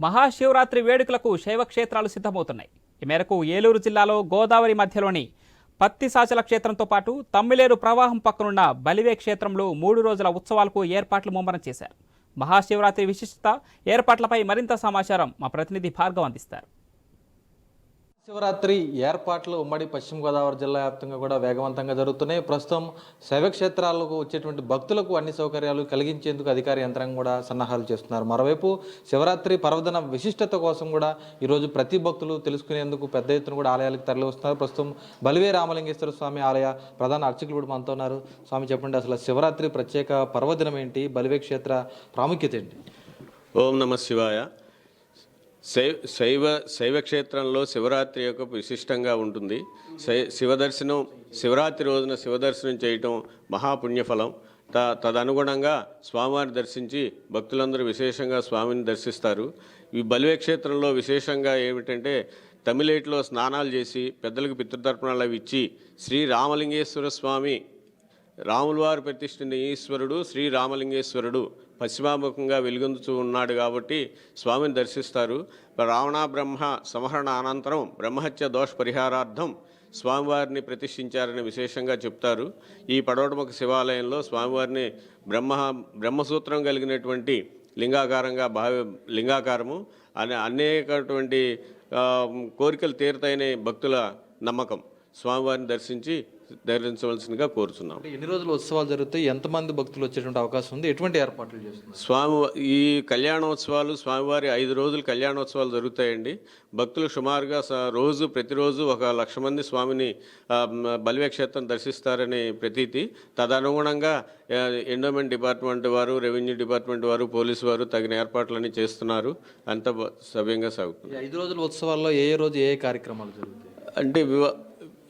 మహాశివరాత్రి వేడుకలకు శైవ క్షేత్రాలు సిద్ధమవుతున్నాయి. ఈ మేరకు ఏలూరు జిల్లాలో గోదావరి మధ్యలోని పత్తిసాచల క్షేత్రంతో పాటు తమ్మిలేరు ప్రవాహం పక్కనున్న బలివే క్షేత్రంలో మూడు రోజుల ఉత్సవాలకు ఏర్పాట్లు ముమ్మరం చేశారు. మహాశివరాత్రి విశిష్టత ఏర్పాట్లపై మరింత సమాచారం మా ప్రతినిధి భార్గవ్ అందిస్తారు. శివరాత్రి ఏర్పాట్లు ఉమ్మడి పశ్చిమ గోదావరి జిల్లా వ్యాప్తంగా కూడా వేగవంతంగా జరుగుతున్నాయి. ప్రస్తుతం శైవక్షేత్రాలకు వచ్చేటువంటి భక్తులకు అన్ని సౌకర్యాలు కలిగించేందుకు అధికార యంత్రాంగం కూడా సన్నాహాలు చేస్తున్నారు. మరోవైపు శివరాత్రి పర్వదిన విశిష్టత కోసం కూడా ఈరోజు ప్రతి భక్తులు తెలుసుకునేందుకు పెద్ద ఎత్తున కూడా ఆలయాలకు తరలివస్తున్నారు. ప్రస్తుతం బలివే రామలింగేశ్వర స్వామి ఆలయ ప్రధాన అర్చకులు కూడా మనతో ఉన్నారు. స్వామి చెప్పండి అసలు శివరాత్రి ప్రత్యేక పర్వదినం ఏంటి? బలివే క్షేత్ర ప్రాముఖ్యత ఏంటి? ఓం నమ శివాయ. శైవ శైవ శైవ క్షేత్రంలో శివరాత్రి యొక్క విశిష్టంగా ఉంటుంది. శై శివదర్శనం శివరాత్రి రోజున శివదర్శనం చేయటం మహాపుణ్యఫలం. త తదనుగుణంగా స్వామివారిని దర్శించి భక్తులందరూ విశేషంగా స్వామిని దర్శిస్తారు. ఈ బలివే క్షేత్రంలో విశేషంగా ఏమిటంటే తమిళేటిలో స్నానాలు చేసి పెద్దలకు పితృతర్పణాలు అవి ఇచ్చి శ్రీ రామలింగేశ్వర స్వామి రాములవారు ప్రతిష్ఠిన ఈశ్వరుడు శ్రీ రామలింగేశ్వరుడు. పశ్చిమాముఖంగా వెలుగొందుతూ ఉన్నాడు కాబట్టి స్వామిని దర్శిస్తారు. రావణ బ్రహ్మ సంహరణ అనంతరం బ్రహ్మహత్య దోష పరిహారార్థం స్వామివారిని ప్రతిష్ఠించారని విశేషంగా చెప్తారు. ఈ పడవటముఖ శివాలయంలో స్వామివారిని బ్రహ్మ బ్రహ్మసూత్రం కలిగినటువంటి లింగాకారంగా భావి లింగాకారము అనే అనేకటువంటి కోరికలు తీరుతాయనే భక్తుల నమ్మకం. స్వామివారిని దర్శించి దర్శించవలసిందిగా కోరుచున్నాం. అంటే ఎన్ని రోజులు ఉత్సవాలు జరుగుతాయి? ఎంతమంది భక్తులు వచ్చేటువంటి అవకాశం ఉంది? ఎటువంటి ఏర్పాట్లు చేస్తున్నారు? స్వామి ఈ కళ్యాణోత్సవాలు స్వామివారి ఐదు రోజులు కళ్యాణోత్సవాలు జరుగుతాయండి. భక్తులు సుమారుగా రోజు ప్రతిరోజు ఒక లక్ష మంది స్వామిని ఆ, మ- బలివే క్షేత్రం దర్శిస్తారని ప్రతీతి. తదనుగుణంగా ఎండోమెంట్ డిపార్ట్మెంట్ వారు రెవెన్యూ డిపార్ట్మెంట్ వారు పోలీసు వారు తగిన ఏర్పాట్లన్నీ చేస్తున్నారు. అంత సవ్యంగా సాగుతుంది. ఐదు రోజుల ఉత్సవాల్లో ఏ ఏ రోజు ఏ ఏ కార్యక్రమాలు జరుగుతాయి? అంటే వివ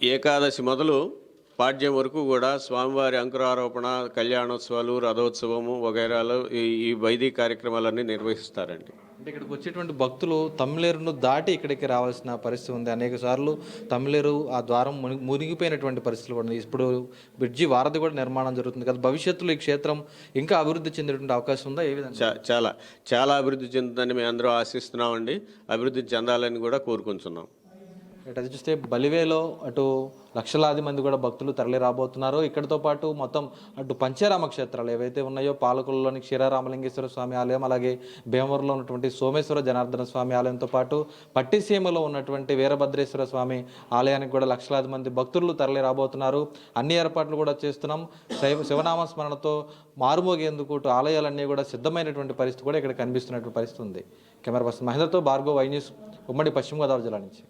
ఏకాదశి మొదలు పాడ్యం వరకు కూడా స్వామివారి అంకురారోపణ కళ్యాణోత్సవాలు రథోత్సవము వగైరాలు ఈ ఈ వైదిక కార్యక్రమాలన్నీ నిర్వహిస్తారండి. అంటే ఇక్కడికి వచ్చేటువంటి భక్తులు తమిళేరును దాటి ఇక్కడికి రావాల్సిన పరిస్థితి ఉంది. అనేక సార్లు తమిళేరు ఆ ద్వారం మునిగి మునిగిపోయినటువంటి పరిస్థితులు కూడా ఇప్పుడు బ్రిడ్జి వారధి కూడా నిర్మాణం జరుగుతుంది కదా. భవిష్యత్తులో ఈ క్షేత్రం ఇంకా అభివృద్ధి చెందేటువంటి అవకాశం ఉందా? ఏ విధంగా? చాలా చాలా అభివృద్ధి చెందుతుందని మేము అందరూ ఆశిస్తున్నామండి. అభివృద్ధి చెందాలని కూడా కోరుకుంటున్నాం. ఇటు అది చూస్తే బలివేలో అటు లక్షలాది మంది కూడా భక్తులు తరలి రాబోతున్నారు. ఇక్కడితో పాటు మొత్తం అటు పంచారామ క్షేత్రాలు ఏవైతే ఉన్నాయో పాలకులలోని క్షీరారామలింగేశ్వర స్వామి ఆలయం అలాగే భీమవరంలో ఉన్నటువంటి సోమేశ్వర జనార్దన స్వామి ఆలయంతో పాటు పట్టిసీమలో ఉన్నటువంటి వీరభద్రేశ్వర స్వామి ఆలయానికి కూడా లక్షలాది మంది భక్తులు తరలి రాబోతున్నారు. అన్ని ఏర్పాట్లు కూడా చేస్తున్నాం. శైవ శివనామ స్మరణతో మారుమోగేందుకు ఆలయాలన్నీ కూడా సిద్ధమైనటువంటి పరిస్థితి కూడా ఇక్కడ కనిపిస్తున్నటువంటి పరిస్థితి ఉంది. కెమెరా పర్సన్ మహేంద్రతో భార్గవ్ వైన్యూస్ ఉమ్మడి పశ్చిమ గోదావరి జిల్లా నుంచి.